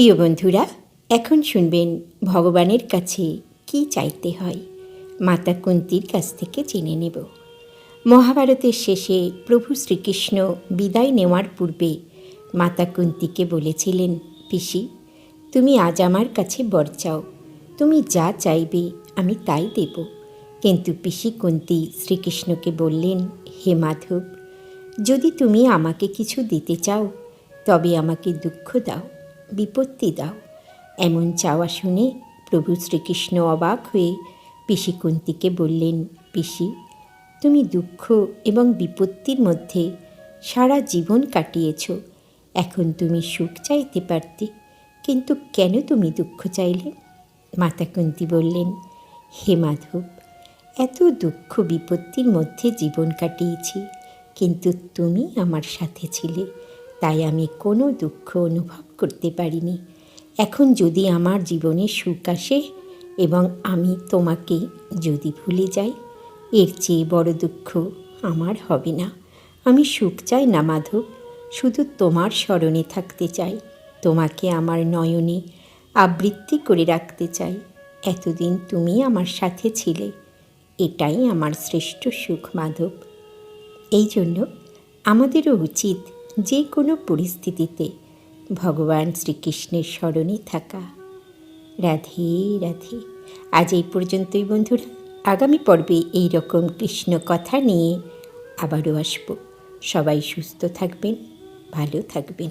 প্রিয় বন্ধুরা, এখন শুনবেন ভগবানের কাছে কি চাইতে হয়, মাতা কুন্তির কাছ থেকে জেনে নেব। মহাভারতের শেষে প্রভু শ্রীকৃষ্ণ বিদায় নেওয়ার পূর্বে মাতা কুন্তিকে বলেছিলেন, পিসি, তুমি আজ আমার কাছে বর চাও। তুমি যা চাইবে আমি তাই দেব। কিন্তু পিসি কুন্তি শ্রীকৃষ্ণকে বললেন, হে মাধব, যদি তুমি আমাকে কিছু দিতে চাও, তবে আমাকে দুঃখ দাও। বিপত্তি দাও। এমন চাওয়া শুনে প্রভু শ্রীকৃষ্ণ অবাক হয়ে পিসি কুন্তিকে বললেন, পিসি, তুমি দুঃখ এবং বিপত্তির মধ্যে সারা জীবন কাটিয়েছ। এখন তুমি সুখ চাইতে পারতে, কিন্তু কেন তুমি দুঃখ চাইলে? মাতা কুন্তি বললেন, হে মাধব, এত দুঃখ বিপত্তির মধ্যে জীবন কাটিয়েছি, কিন্তু তুমি আমার সাথে ছিলে। তাই আমি কোনো দুঃখ অনুভব করতে পারিনি। এখন যদি আমার জীবনে সুখ আসে এবং আমি তোমাকে যদি ভুলে যাই, এর চেয়ে বড় দুঃখ আমার হবে না। আমি সুখ চাই না, মাধব। শুধু তোমার স্মরণে থাকতে চাই। তোমাকে আমার নয়নে আবৃত্তি করে রাখতে চাই। এতদিন তুমি আমার সাথে ছিলে। এটাই আমার শ্রেষ্ঠ সুখ, মাধব। এই জন্য আমাদেরও উচিত যে কোনো পরিস্থিতিতে ভগবান শ্রীকৃষ্ণের স্মরণে থাকা। রাধে রাধে। আজ এই পর্যন্তই বন্ধুরা। আগামী পর্বে এই রকম কৃষ্ণ কথা নিয়ে আবারও আসব। সবাই সুস্থ থাকবেন, ভালো থাকবেন।